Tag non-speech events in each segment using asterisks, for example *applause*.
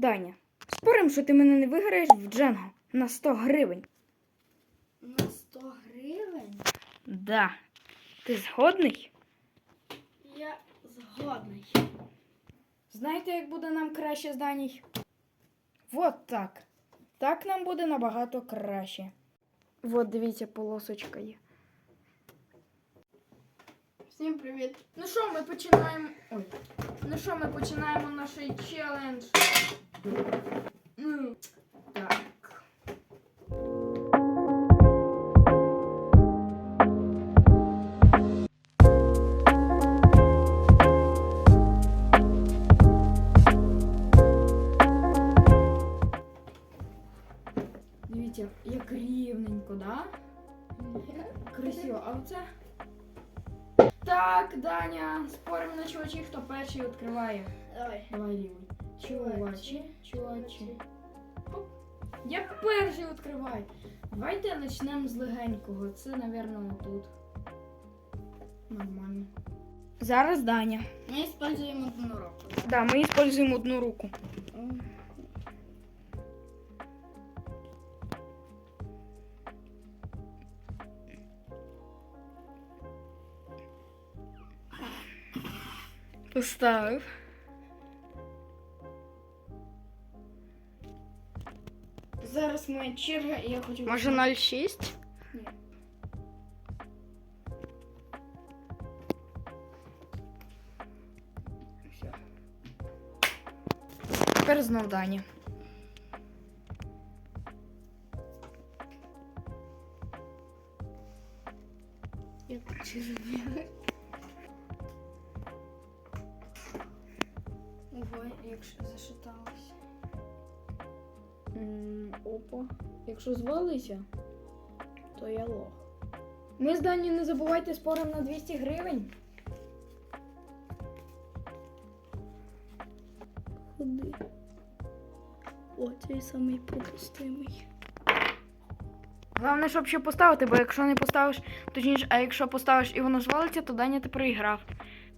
Даня, спорим, що ти мене не виграєш в Дженго на 100 гривень. На 100 гривень? Да. Ти згодний? Я згодний. Знаєте, як буде нам краще з Даній? Вот так. Так нам буде набагато краще. Вот, дивіться, полосочка є. Всім привіт. Ну що, ми починаємо. Ой. Ну що, ми починаємо наш челендж. Так. Дивіться, як рівненько, да? Красиво. А оце? Так, Даня, спорим на чувачі, хто перший відкриває. Давай. Давай лівий. Чувачі, чувачі. Я перший відкриваю. Давайте почнемо з легенького. Це, напевно, тут. Нормально. Зараз Даня. Ми используємо одну руку. Да, ми використовуємо одну руку. Поставив. Зараз моя черга, і я хочу. Може 0,6? Ні. Все. Тепер знов Даня. Я черв'як. Ого, якщо зашаталося. Опа. Якщо звалися, то я лох. Ми з Дані не забувайте спорим на 200 гривень. Ходи. О, цей самий пропустимий. Головне, щоб ще поставити, бо якщо не поставиш, точніше, а якщо поставиш і воно звалиться, то Даня ти проіграв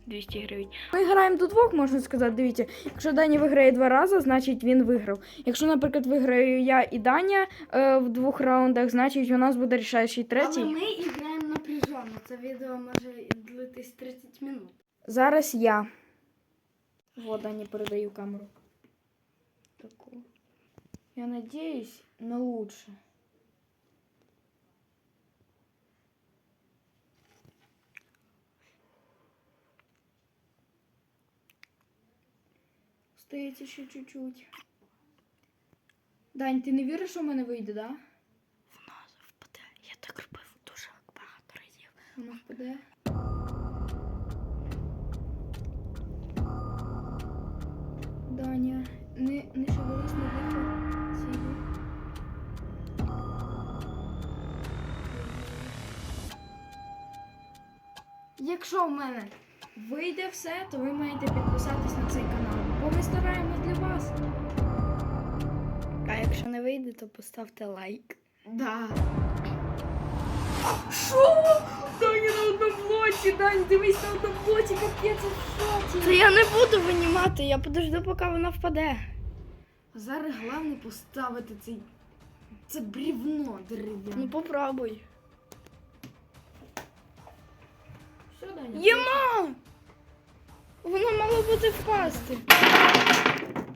200 гривень. Ми граємо до двох, можна сказати. Дивіться, якщо Даня виграє два рази, значить він виграв. Якщо, наприклад, виграю я і Даня е, в двох раундах, значить у нас буде рішаючий третій. Але ми граємо напряжено. Це відео може длитись 30 минут. Зараз я. Вот, Дані передаю камеру. Таку. Я надіюсь на лучше. Остається ще чуть-чуть. Дань, ти не віриш, що в мене вийде, да? Воно впаде. Я так робив дуже багато разів. Воно впаде. Даня, не, не шевелись, не дихай. Якщо в мене вийде все, то ви маєте підписатись на цей канал. Вийде, то поставте лайк. Да. Що? Даня на одному блоці, Дань, дивись на одному блоці, капець, я в шоці. Та я не буду винімати, я подожду, поки вона впаде. Зараз головне поставити цей. Це брівно дерев'яне. Ну попробуй. що, Даня? Єма! Воно мало бути впасти.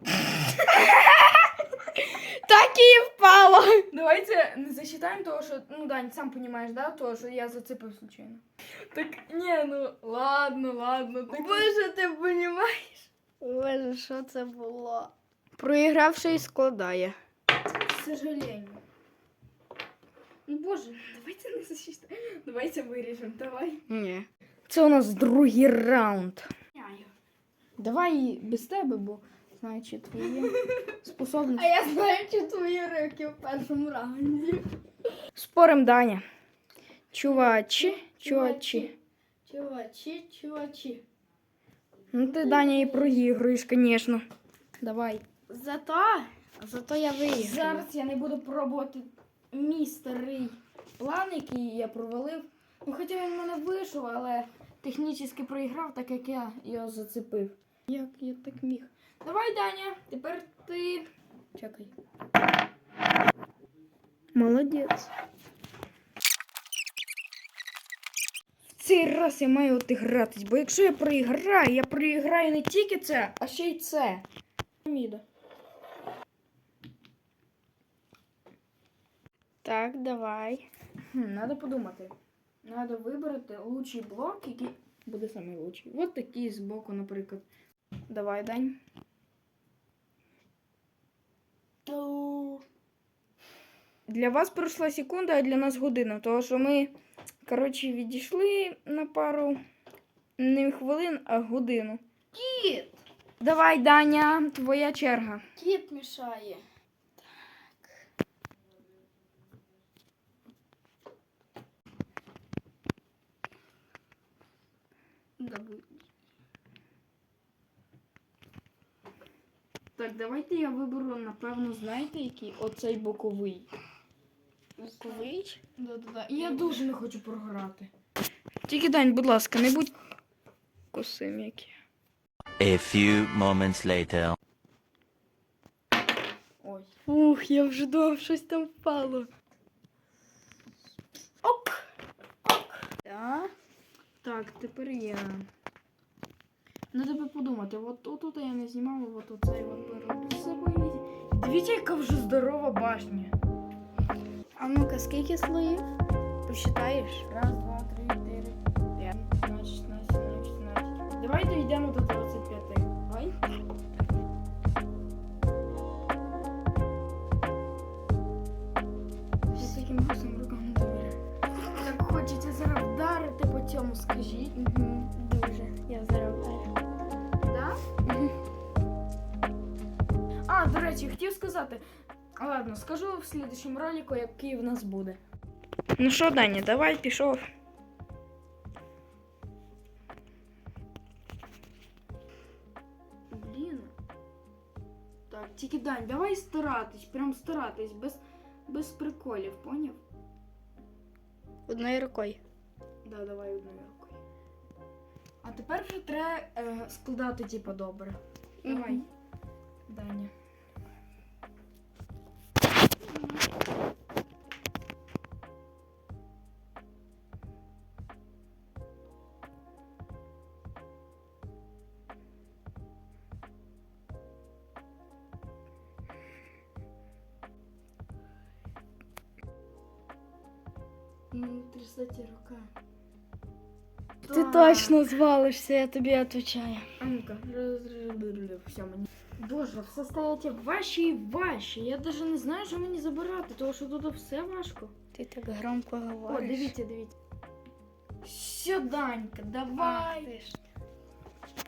*laughs* так і впало. Давайте не засчитаємо того, що. Ну, Дань, сам розумієш, да? Того, що я зацепив случайно. Так, ні, ну ладно, ладно. Так... Боже, ти розумієш? Боже, що це було? Проігравший складає. К сожалению. Ну боже, давайте не засчитаємо. Давайте виріжемо, давай. Ні. Це у нас другий раунд. Давай без тебе, бо значить твої способності. я знаю, чи твої руки в першому раунді. Спорим, Даня. Чувачі, чувачі. Чувачі, чувачі. Ну ти, Даня, і проігруєш, звісно. Давай. Зато, зато я виграю. Зараз я не буду пробувати мій старий план, який я провалив. Ну, хоча він в мене вийшов, але технічно проіграв, так як я його зацепив. Як я так міг? Давай, Даня, тепер ти. Чекай. Молодець. В цей раз я маю отигратись, бо якщо я проіграю, я проіграю не тільки це, а ще й це. Міда. Так, давай. Хм, надо подумати. Надо вибрати лучший блок, який буде самий лучший. От такий збоку, наприклад. Давай, Дань. Для вас пройшла секунда, а для нас година. Тому що ми, коротше, відійшли на пару не хвилин, а годину. Кіт! Давай, Даня, твоя черга. Кіт мішає. Так. Так, давайте я виберу, напевно, знаєте, який оцей боковий. Боковий? Да-да-да. Я дуже не хочу програти. Тільки Дань, будь ласка, не будь косим які. A few moments later. Ой. Ух, я вже думав, щось там впало. Ок! Так. Так, тепер я. Надо тебе подумати, от отут я не знімала, от оцей от беру. Все боїться. Дивіться, яка вже здорова башня. А ну-ка, скільки слоїв? Посчитаєш? Раз, до речі, хотів сказати. Ладно, скажу в слідчому ролику, який в нас буде. Ну що, Даня, давай пішов. Блін. Так, тільки Дань, давай старатись, прям старатись, без, без приколів, поняв? Одною рукою. Да, давай одною рукою. А тепер вже треба е, складати, типу, добре. Давай. Мгм. Даня. Трясеться рука. Ти точно звалишся, я тобі відповідаю. А ну-ка, все мені. Боже, все стає важче і важче. Я навіть не знаю, що мені забирати, тому що тут все важко. Ти так громко О, говориш. дивіться, дивіться. Все, Данька, давай. ти ж.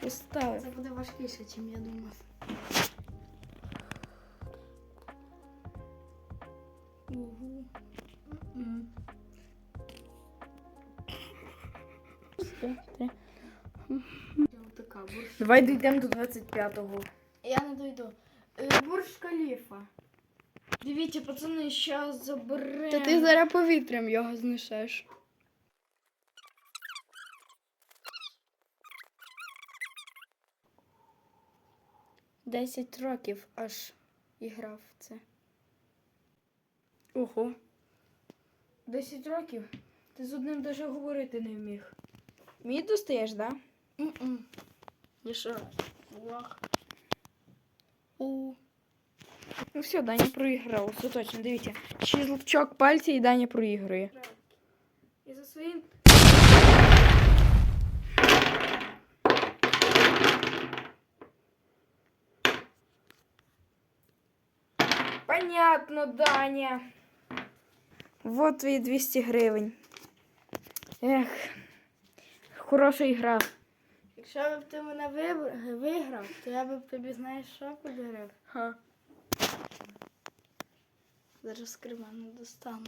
Поставив. Це буде важкіше, ніж я думав. Угу. Така, Бурж. Давай дійдемо до 25-го. Я не дойду. Е, Бурж Каліфа. Дивіться, пацани, зараз заберемо. Та ти зараз повітрям його знесеш. Десять років аж і грав в це. Ого. 10 років. Ти з одним навіть говорити не вміг. Мій достаєш, да? М-м. І що? Вах. У. Ну все, Даня проіграв, все точно, дивіться. Щелчок пальця і Даня проігрує. І за своїм. Понятно, Даня. Вот твої 200 гривень. Ех, хороша ігра. Якщо б ти мене виграв, то я б тобі знаєш що подарив. Ха. Зараз з карману достану.